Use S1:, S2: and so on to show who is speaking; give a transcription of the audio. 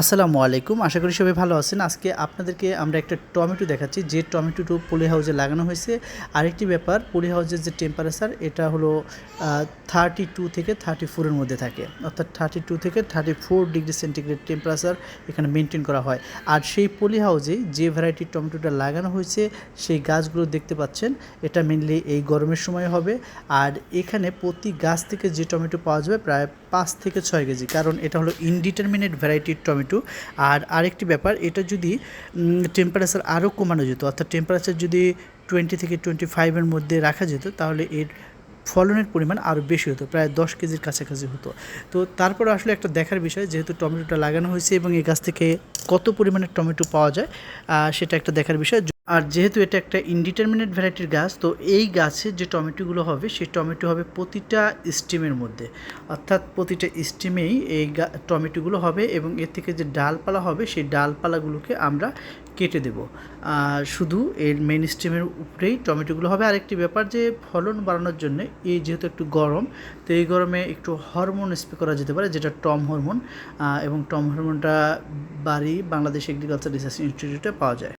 S1: আসসালামু আলাইকুম। আশা করি সবাই ভালো আছেন। আজকে আপনাদেরকে আমরা একটা টমেটো দেখাচ্ছি। যে টমেটোটো পলি হাউসে লাগানো হয়েছে। আরেকটি ব্যাপার পলি হাউসের যে টেম্পারেচার এটা হলো থার্টি টু থেকে থার্টি ফোরের মধ্যে থাকে। অর্থাৎ থার্টি টু থেকে thirty four degree centigrade temperature এখানে মেনটেন করা হয়। আর সেই পলি হাউসে যে ভ্যারাইটির টমেটোটা লাগানো হয়েছে, সেই গাছগুলো দেখতে পাচ্ছেন। এটা মেনলি এই গরমের সময় হবে। আর এখানে প্রতি গাছ থেকে যে টমেটো পাওয়া যাবে, প্রায় পাঁচ থেকে ছয় কেজি। কারণ এটা হলো ইনডিটারমিনেট ভ্যারাইটির টমেটো। আর আরেকটি ব্যাপার, এটা যদি টেম্পারেচার আরও কমানো যেত, অর্থাৎ টেম্পারেচার যদি টোয়েন্টি থেকে টোয়েন্টি ফাইভের মধ্যে রাখা যেত, তাহলে এর ফলনের পরিমাণ আরও বেশি হতো, প্রায় দশ কেজির কাছাকাছি হতো। তো তারপরে আসলে একটা দেখার বিষয়, যেহেতু টমেটোটা লাগানো হয়েছে এবং এই গাছ থেকে কত পরিমাণে টমেটো পাওয়া যায় সেটা একটা দেখার বিষয়। আর যেহেতু এটা একটা ইনডিটারমিনেট ভ্যারাইটির গাছ, তো এই গাছের যে টমেটোগুলো হবে, সেই টমেটো হবে প্রতিটা স্টিমের মধ্যে। অর্থাৎ প্রতিটা স্টিমেই এই টমেটোগুলো হবে এবং এর থেকে যে ডালপালা হবে, সেই ডালপালাগুলোকে আমরা কেটে দেব। আর শুধু এর মেন স্টিমের উপরেই টমেটোগুলো হবে। আরেকটি ব্যাপার যে ফলন বাড়ানোর জন্য এই যেহেতু একটু গরম, তো এই গরমে একটু হরমোন স্প্রে করা যেতে পারে, যেটা টম হরমোন এবং টম হরমোনটা বাড়ি বাংলাদেশ এগ্রিকালচার রিসার্চ ইনস্টিটিউটে পাওয়া যায়।